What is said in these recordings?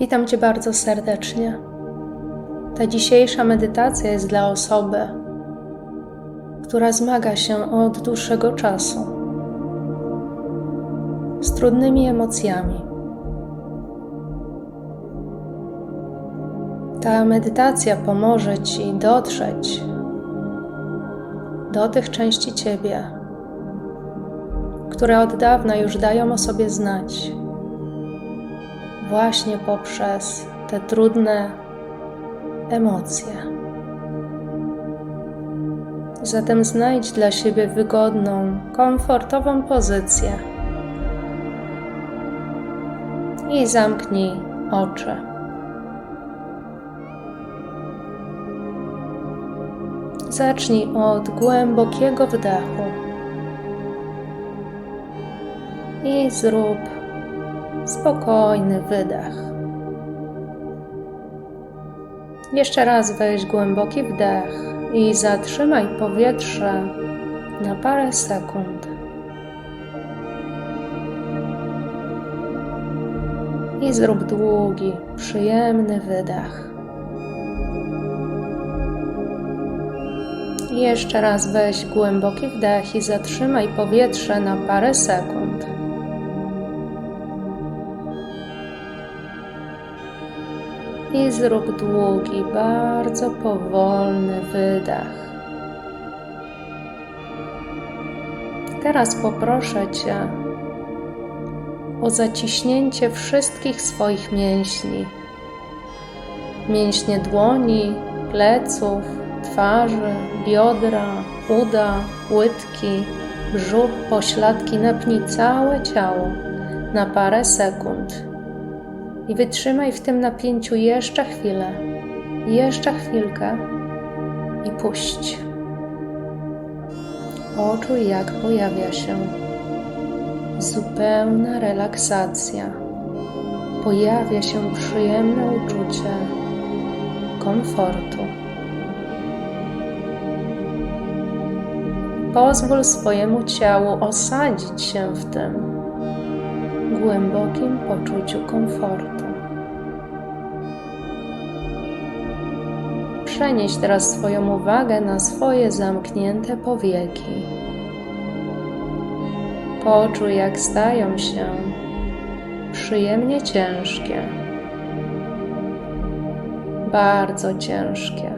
Witam Cię bardzo serdecznie. Ta dzisiejsza medytacja jest dla osoby, która zmaga się od dłuższego czasu z trudnymi emocjami. Ta medytacja pomoże Ci dotrzeć do tych części Ciebie, które od dawna już dają o sobie znać właśnie poprzez te trudne emocje. Zatem znajdź dla siebie wygodną, komfortową pozycję i zamknij oczy. Zacznij od głębokiego wdechu i zrób spokojny wydech. Jeszcze raz weź głęboki wdech i zatrzymaj powietrze na parę sekund. I zrób długi, przyjemny wydech. Jeszcze raz weź głęboki wdech i zatrzymaj powietrze na parę sekund. I zrób długi, bardzo powolny wydech. Teraz poproszę Cię o zaciśnięcie wszystkich swoich mięśni. Mięśnie dłoni, pleców, twarzy, biodra, uda, łydki, brzuch, pośladki. Napnij całe ciało na parę sekund i wytrzymaj w tym napięciu jeszcze chwilę, jeszcze chwilkę i puść. Poczuj, jak pojawia się zupełna relaksacja. Pojawia się przyjemne uczucie komfortu. Pozwól swojemu ciału osadzić się w tym głębokim poczuciu komfortu. Przenieś teraz swoją uwagę na swoje zamknięte powieki. Poczuj, jak stają się przyjemnie ciężkie, bardzo ciężkie.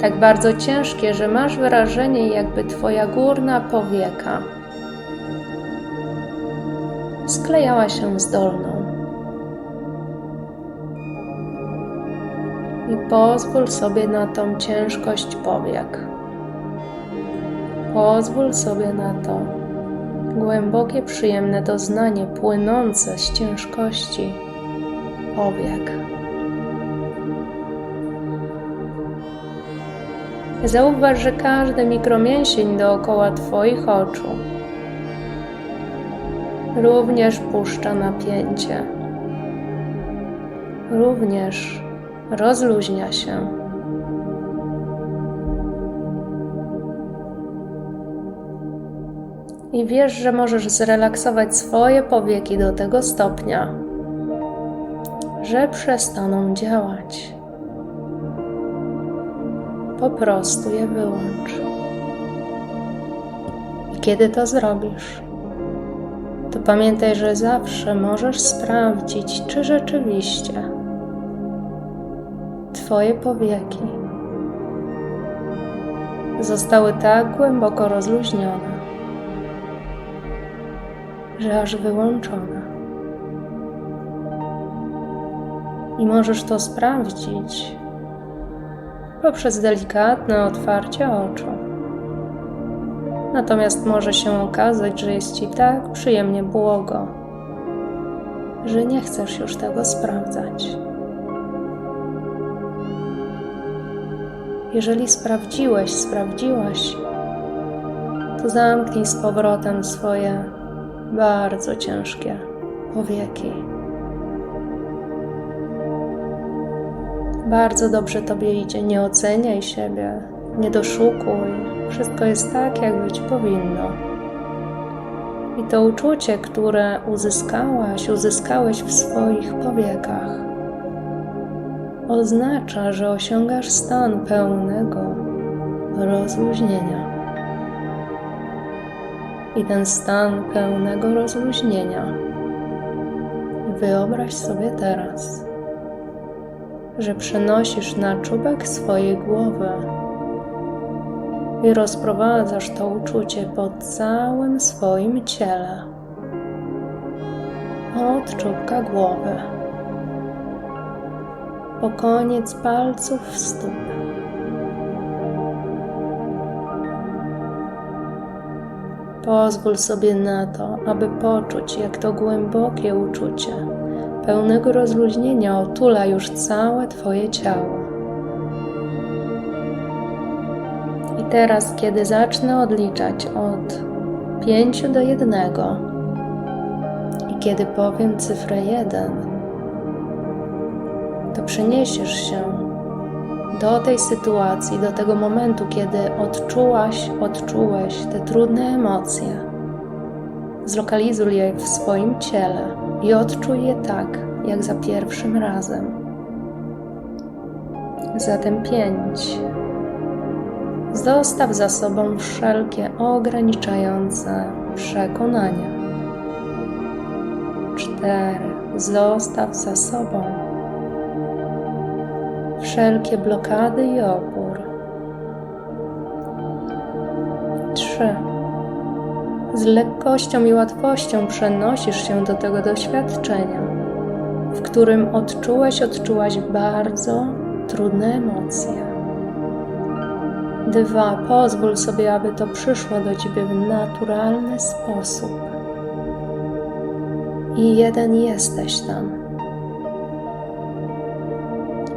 Tak bardzo ciężkie, że masz wrażenie, jakby Twoja górna powieka sklejała się z dolną. I pozwól sobie na tą ciężkość powiek. Pozwól sobie na to głębokie, przyjemne doznanie płynące z ciężkości powiek. Zauważ, że każdy mikromięsień dookoła Twoich oczu również puszcza napięcie. Również rozluźnia się. I wiesz, że możesz zrelaksować swoje powieki do tego stopnia, że przestaną działać. Po prostu je wyłącz. I kiedy to zrobisz, to pamiętaj, że zawsze możesz sprawdzić, czy rzeczywiście Twoje powieki zostały tak głęboko rozluźnione, że aż wyłączone. I możesz to sprawdzić poprzez delikatne otwarcie oczu. Natomiast może się okazać, że jest ci tak przyjemnie błogo, że nie chcesz już tego sprawdzać. Jeżeli sprawdziłeś, sprawdziłaś, to zamknij z powrotem swoje bardzo ciężkie powieki. Bardzo dobrze Tobie idzie, nie oceniaj siebie, nie doszukuj. Wszystko jest tak, jak być powinno. I to uczucie, które uzyskałaś, uzyskałeś w swoich powiekach, oznacza, że osiągasz stan pełnego rozluźnienia. I ten stan pełnego rozluźnienia wyobraź sobie teraz, że przenosisz na czubek swojej głowy i rozprowadzasz to uczucie po całym swoim ciele. Od czubka głowy po koniec palców stóp. Pozwól sobie na to, aby poczuć, jak to głębokie uczucie pełnego rozluźnienia otula już całe Twoje ciało. I teraz, kiedy zacznę odliczać od 5 do 1 i kiedy powiem cyfrę 1, to przeniesiesz się do tej sytuacji, do tego momentu, kiedy odczułaś, odczułeś te trudne emocje. Zlokalizuj je w swoim ciele i odczuj je tak, jak za pierwszym razem. Zatem pięć. Zostaw za sobą wszelkie ograniczające przekonania. Cztery. Zostaw za sobą wszelkie blokady i opór. Trzy. Z lekkością i łatwością przenosisz się do tego doświadczenia, w którym odczułeś, odczułaś bardzo trudne emocje. Dwa. Pozwól sobie, aby to przyszło do ciebie w naturalny sposób. I jeden jesteś tam.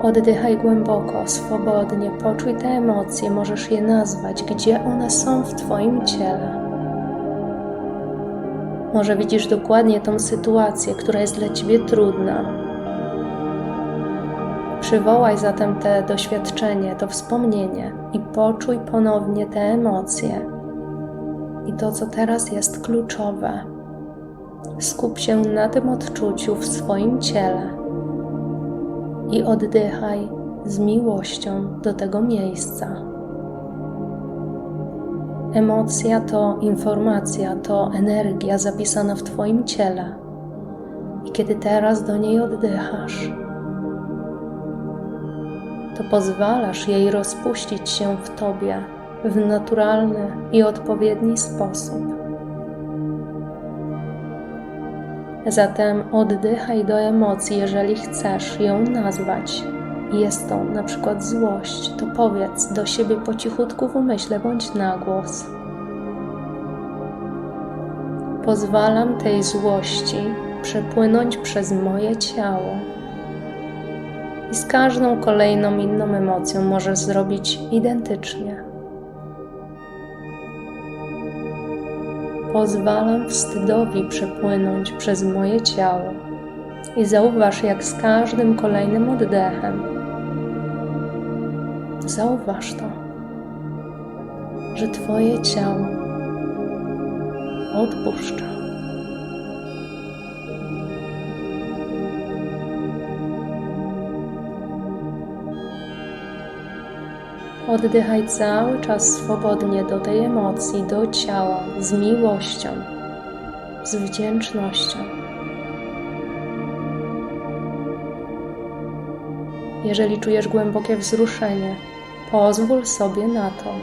Oddychaj głęboko, swobodnie, poczuj te emocje, możesz je nazwać, gdzie one są w Twoim ciele. Może widzisz dokładnie tą sytuację, która jest dla Ciebie trudna. Przywołaj zatem te doświadczenie, to wspomnienie i poczuj ponownie te emocje. I to, co teraz jest kluczowe, skup się na tym odczuciu w swoim ciele i oddychaj z miłością do tego miejsca. Emocja to informacja, to energia zapisana w Twoim ciele. I kiedy teraz do niej oddychasz, to pozwalasz jej rozpuścić się w Tobie w naturalny i odpowiedni sposób. Zatem oddychaj do emocji, jeżeli chcesz ją nazwać. Jest to na przykład złość, to powiedz do siebie po cichutku w umyśle bądź na głos. Pozwalam tej złości przepłynąć przez moje ciało. I z każdą kolejną inną emocją możesz zrobić identycznie. Pozwalam wstydowi przepłynąć przez moje ciało i zauważ, jak z każdym kolejnym oddechem zauważ to, że Twoje ciało odpuszcza. Oddychaj cały czas swobodnie do tej emocji, do ciała, z miłością, z wdzięcznością. Jeżeli czujesz głębokie wzruszenie, pozwól sobie na to.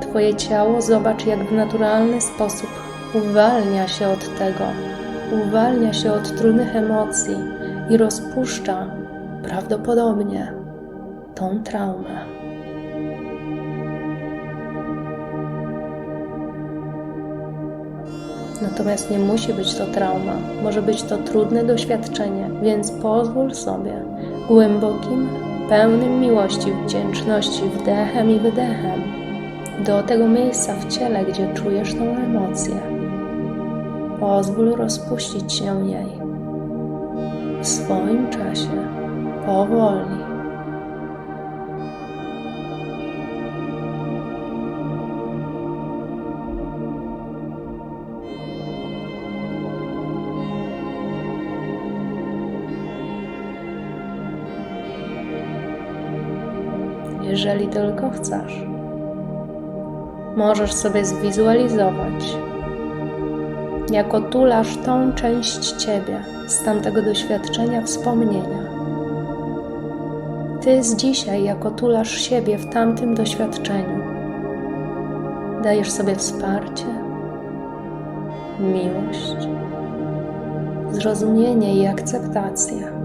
Twoje ciało zobacz, jak w naturalny sposób uwalnia się od tego, uwalnia się od trudnych emocji i rozpuszcza prawdopodobnie tą traumę. Natomiast nie musi być to trauma, może być to trudne doświadczenie, więc pozwól sobie głębokim, pełnym miłości, wdzięczności, wdechem i wydechem do tego miejsca w ciele, gdzie czujesz tą emocję. Pozwól rozpuścić się jej w swoim czasie, powoli. Jeżeli tylko chcesz. Możesz sobie zwizualizować, jak otulasz tą część ciebie z tamtego doświadczenia wspomnienia. Ty z dzisiaj, jak otulasz siebie w tamtym doświadczeniu, dajesz sobie wsparcie, miłość, zrozumienie i akceptację.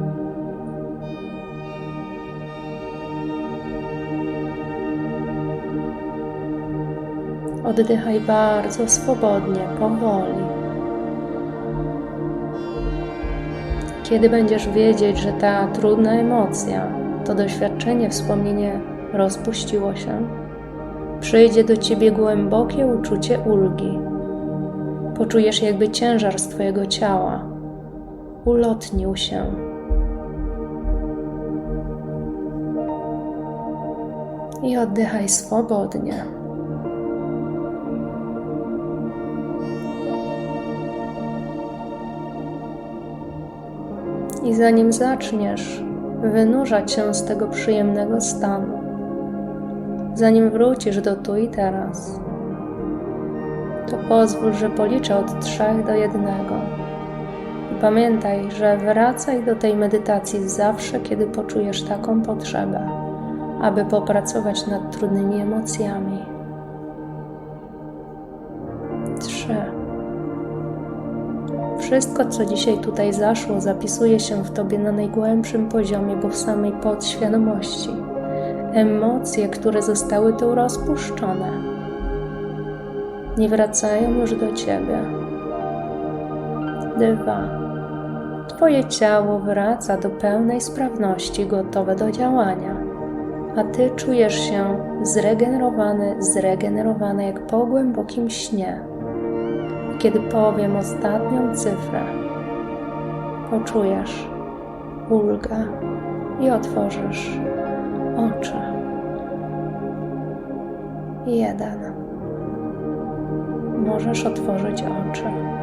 Oddychaj bardzo swobodnie, powoli. Kiedy będziesz wiedzieć, że ta trudna emocja, to doświadczenie, wspomnienie rozpuściło się, przyjdzie do ciebie głębokie uczucie ulgi. Poczujesz, jakby ciężar z twojego ciała ulotnił się. I oddychaj swobodnie. I zanim zaczniesz wynurzać się z tego przyjemnego stanu, zanim wrócisz do tu i teraz, to pozwól, że policzę od trzech do jednego. I pamiętaj, że wracaj do tej medytacji zawsze, kiedy poczujesz taką potrzebę, aby popracować nad trudnymi emocjami. Wszystko, co dzisiaj tutaj zaszło, zapisuje się w tobie na najgłębszym poziomie, bo w samej podświadomości. Emocje, które zostały tu rozpuszczone, nie wracają już do ciebie. Dwa. Twoje ciało wraca do pełnej sprawności, gotowe do działania, a ty czujesz się zregenerowany, zregenerowana jak po głębokim śnie kiedy powiem ostatnią cyfrę, poczujesz ulgę i otworzysz oczy. Jeden. Możesz otworzyć oczy.